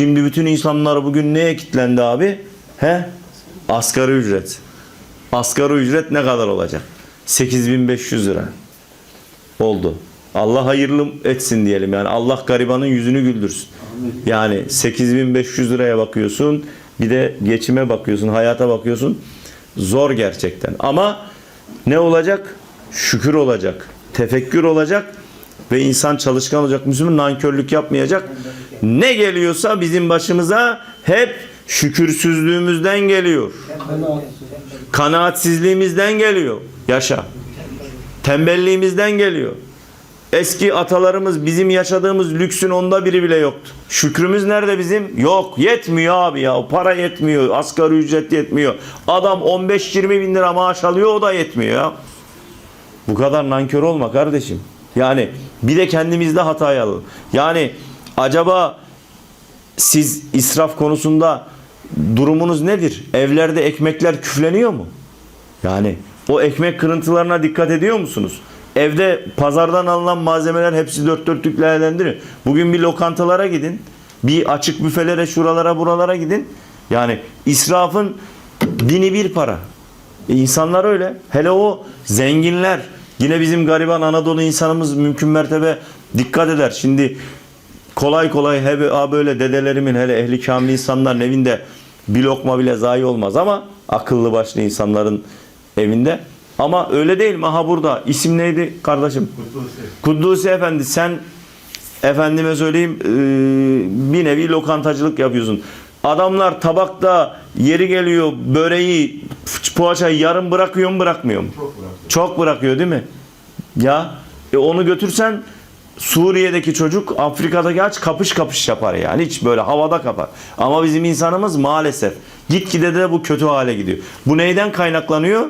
Şimdi bütün insanlar bugün neye kilitlendi abi? He? Asgari ücret. Asgari ücret ne kadar olacak? 8500 lira. Oldu. Allah hayırlı etsin diyelim. Yani Allah garibanın yüzünü güldürsün. Yani 8500 liraya bakıyorsun. Bir de geçime bakıyorsun, hayata bakıyorsun. Zor gerçekten. Ama ne olacak? Şükür olacak. Tefekkür olacak. Ve insan çalışkan olacak. Müslüman nankörlük yapmayacak. Ne geliyorsa bizim başımıza hep şükürsüzlüğümüzden geliyor. Kanaatsizliğimizden geliyor. Yaşa. Tembelliğimizden geliyor. Eski atalarımız bizim yaşadığımız lüksün onda biri bile yoktu. Şükrümüz nerede bizim? Yok. Yetmiyor abi ya. Para yetmiyor. Asgari ücret yetmiyor. Adam 15-20 bin lira maaş alıyor o da yetmiyor ya. Bu kadar nankör olma kardeşim. Yani bir de kendimizde hata alalım. Yani acaba siz israf konusunda durumunuz nedir? Evlerde ekmekler küfleniyor mu? Yani o ekmek kırıntılarına dikkat ediyor musunuz? Evde pazardan alınan malzemeler hepsi dört dörtlük değerlendiriyor. Bugün bir lokantalara gidin. Bir açık büfelere şuralara buralara gidin. Yani israfın bini bir para. E insanlar öyle. Hele o zenginler. Yine bizim gariban Anadolu insanımız mümkün mertebe dikkat eder. Şimdi kolay kolay hebe ha böyle dedelerimin hele ehli kamil insanların evinde bir lokma bile zayi olmaz ama akıllı başlı insanların evinde. Ama öyle değil mi? Aha burada. İsim neydi kardeşim? Kuddusi Efendi sen efendime söyleyeyim bir nevi lokantacılık yapıyorsun. Adamlar tabakta yeri geliyor böreği poğaçayı yarım bırakıyor mu bırakmıyor mu? Çok bıraktı. Çok bırakıyor değil mi? Ya e onu götürsen Suriye'deki çocuk Afrika'daki aç kapış kapış yapar yani. Hiç böyle havada kapar. Ama bizim insanımız maalesef gitgide de bu kötü hale gidiyor. Bu neyden kaynaklanıyor?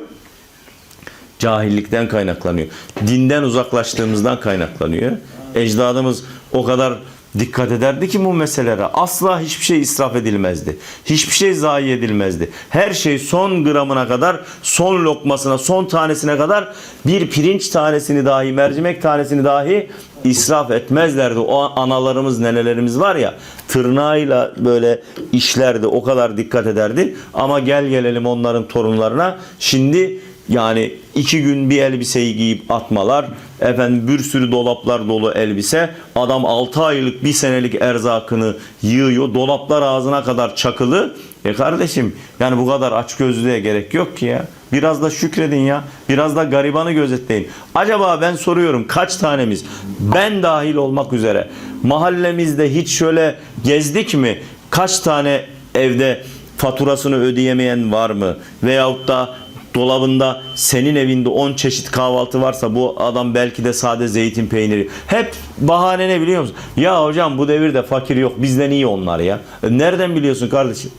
Cahillikten kaynaklanıyor. Dinden uzaklaştığımızdan kaynaklanıyor. Ecdadımız o kadar dikkat ederdi ki bu meselelere. Asla hiçbir şey israf edilmezdi. Hiçbir şey zayi edilmezdi. Her şey son gramına kadar, son lokmasına, son tanesine kadar bir pirinç tanesini dahi, mercimek tanesini dahi israf etmezlerdi. O analarımız, nenelerimiz var ya tırnağıyla böyle işlerdi. O kadar dikkat ederdi. Ama gel gelelim onların torunlarına. Şimdi yani iki gün bir elbiseyi giyip atmalar. Efendim bir sürü dolaplar dolu elbise. Adam 6 aylık bir senelik erzakını yığıyor. Dolaplar ağzına kadar çakılı. E kardeşim yani bu kadar açgözlüğe gerek yok ki ya. Biraz da şükredin ya. Biraz da garibanı gözetleyin. Acaba ben soruyorum kaç tanemiz ben dahil olmak üzere mahallemizde hiç şöyle gezdik mi? Kaç tane evde faturasını ödeyemeyen var mı? Veyahut da dolabında senin evinde 10 çeşit kahvaltı varsa bu adam belki de sade zeytin peyniri. Hep bahane ne biliyor musun? Ya hocam bu devirde fakir yok bizden iyi onlar ya. E Nereden biliyorsun kardeşim?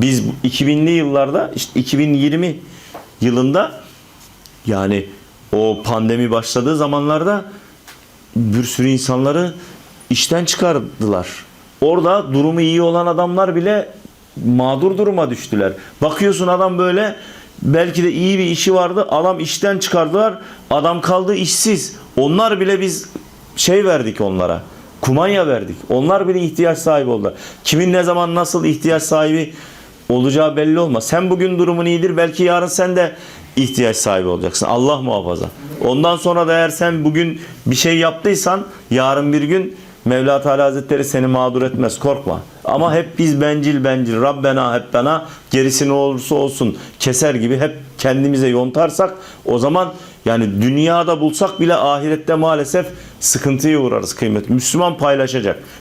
Biz bu 2000'li yıllarda işte 2020 yılında yani o pandemi başladığı zamanlarda bir sürü insanları işten çıkardılar. Orada durumu iyi olan adamlar bile mağdur duruma düştüler. Bakıyorsun adam böyle belki de iyi bir işi vardı. Adam işten çıkardılar. Adam kaldı işsiz. Onlar bile biz şey verdik onlara. Kumanya verdik. Onlar bile ihtiyaç sahibi oldular. Kimin ne zaman nasıl ihtiyaç sahibi olacağı belli olmaz. Sen bugün durumun iyidir. Belki yarın sen de ihtiyaç sahibi olacaksın. Allah muhafaza. Ondan sonra da eğer sen bugün bir şey yaptıysan yarın bir gün Mevla Teala Hazretleri seni mağdur etmez. Korkma. Ama hep biz bencil bencil Rabbena hep bana gerisi ne olursa olsun keser gibi hep kendimize yontarsak o zaman yani dünyada bulsak bile ahirette maalesef sıkıntıya uğrarız kıymet. Müslüman paylaşacak.